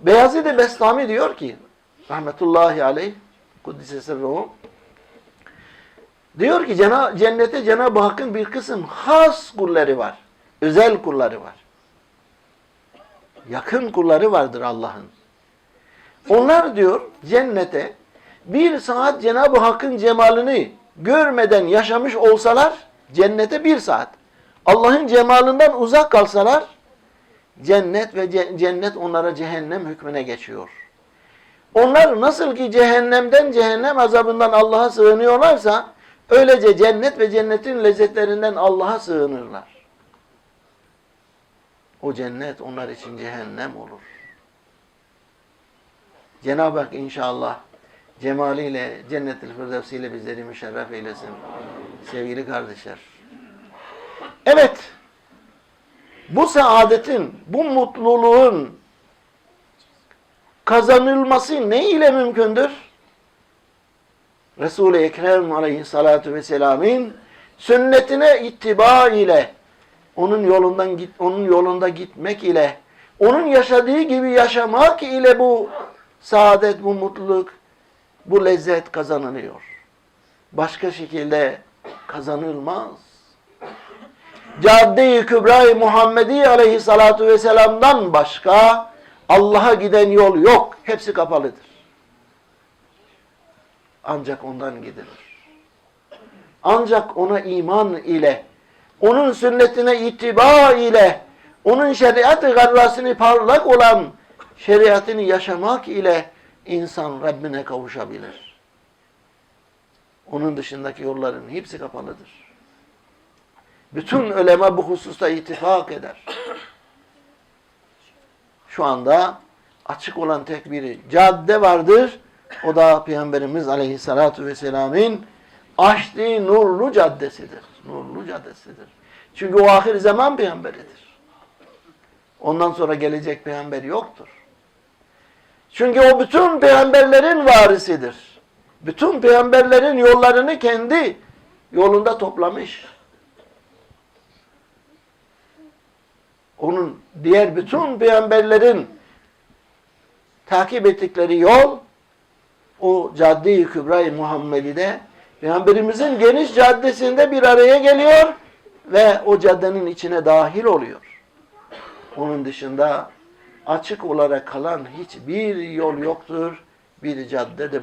Beyazid-i Bestami diyor ki rahmetullahi aleyh Kuddise sırruhu diyor ki cennete Cenab-ı Hakk'ın bir kısım has kulları var. Özel kulları var. Yakın kulları vardır Allah'ın. Onlar diyor cennete bir saat Cenab-ı Hakk'ın cemalini görmeden yaşamış olsalar cennete bir saat. Allah'ın cemalından uzak kalsalar cennet ve ce- cennet onlara cehennem hükmüne geçiyor. Onlar nasıl ki cehennemden cehennem azabından Allah'a sığınıyorlarsa öylece cennet ve cennetin lezzetlerinden Allah'a sığınırlar. O cennet onlar için cehennem olur. Cenab-ı Hak inşallah cemaliyle, cennet-i firdevsiyle bizleri müşerref eylesin. Sevgili kardeşler. Evet, bu saadetin, bu mutluluğun kazanılması ne ile mümkündür? Resul-i Ekrem aleyhissalatu vesselam'ın sünnetine ittiba ile onun yolundan git onun yolunda gitmek ile onun yaşadığı gibi yaşamak ile bu saadet, bu mutluluk, bu lezzet kazanılıyor. Başka şekilde kazanılmaz. Cadde-i Kübra-i Muhammedi aleyhissalatu vesselam'dan başka Allah'a giden yol yok. Hepsi kapalıdır. Ancak ondan gidilir. Ancak ona iman ile, onun sünnetine ittiba ile, onun şeriat-ı garrasını parlak olan şeriatını yaşamak ile insan Rabbine kavuşabilir. Onun dışındaki yolların hepsi kapalıdır. Bütün ulema bu hususta ittifak eder. Şu anda açık olan tek bir cadde vardır. O da Peygamberimiz Aleyhisselatü Vesselam'ın açtığı nurlu caddesidir. Nurlu caddesidir. Çünkü o ahir zaman peygamberidir. Ondan sonra gelecek peygamber yoktur. Çünkü o bütün peygamberlerin varisidir. Bütün peygamberlerin yollarını kendi yolunda toplamış. Onun diğer bütün peygamberlerin takip ettikleri yol o cadde-i kübra-i Muhammedi'de Peygamberimizin geniş caddesinde bir araya geliyor ve o caddenin içine dahil oluyor. Onun dışında açık olarak kalan hiçbir yol yoktur. Bir cadde de